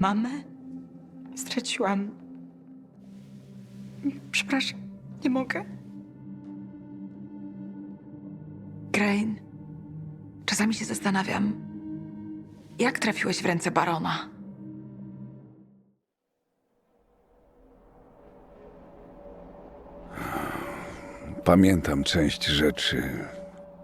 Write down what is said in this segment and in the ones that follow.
mamę. Straciłam. Przepraszam, nie mogę. Grain, czasami się zastanawiam, jak trafiłeś w ręce barona? Pamiętam część rzeczy,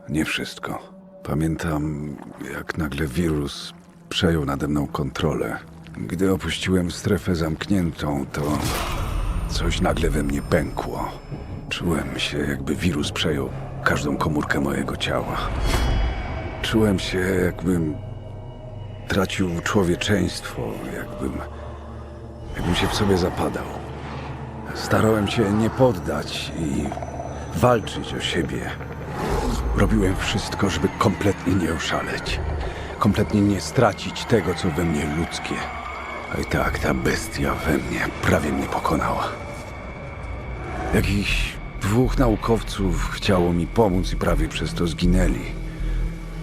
nie wszystko. Pamiętam, jak nagle wirus przejął nade mną kontrolę. Gdy opuściłem strefę zamkniętą, to coś nagle we mnie pękło. Czułem się, jakby wirus przejął każdą komórkę mojego ciała. Czułem się, jakbym tracił człowieczeństwo, jakbym, jakbym się w sobie zapadał. Starałem się nie poddać i walczyć o siebie. Robiłem wszystko, żeby kompletnie nie oszaleć. Kompletnie nie stracić tego, co we mnie ludzkie. I tak ta bestia we mnie prawie mnie pokonała. Jakichś dwóch naukowców chciało mi pomóc i prawie przez to zginęli.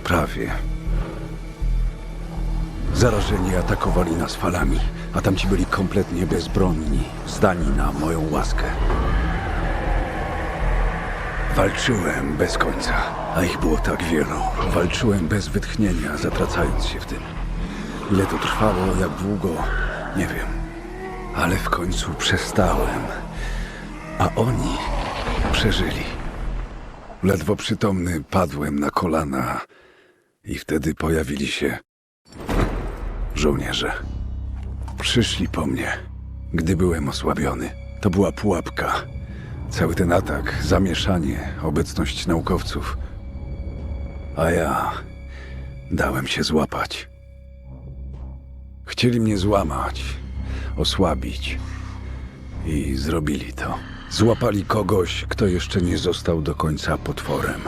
Prawie. Zarażeni atakowali nas falami, a tamci byli kompletnie bezbronni, zdani na moją łaskę. Walczyłem bez końca, a ich było tak wielu. Walczyłem bez wytchnienia, zatracając się w tym. Ile to trwało, jak długo, nie wiem. Ale w końcu przestałem, a oni przeżyli. Ledwo przytomny padłem na kolana i wtedy pojawili się żołnierze. Przyszli po mnie, gdy byłem osłabiony. To była pułapka. Cały ten atak, zamieszanie, obecność naukowców. A ja dałem się złapać. Chcieli mnie złamać, osłabić. I zrobili to. Złapali kogoś, kto jeszcze nie został do końca potworem.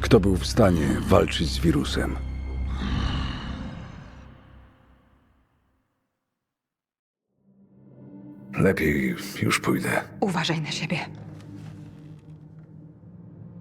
Kto był w stanie walczyć z wirusem. Lepiej już pójdę. Uważaj na siebie.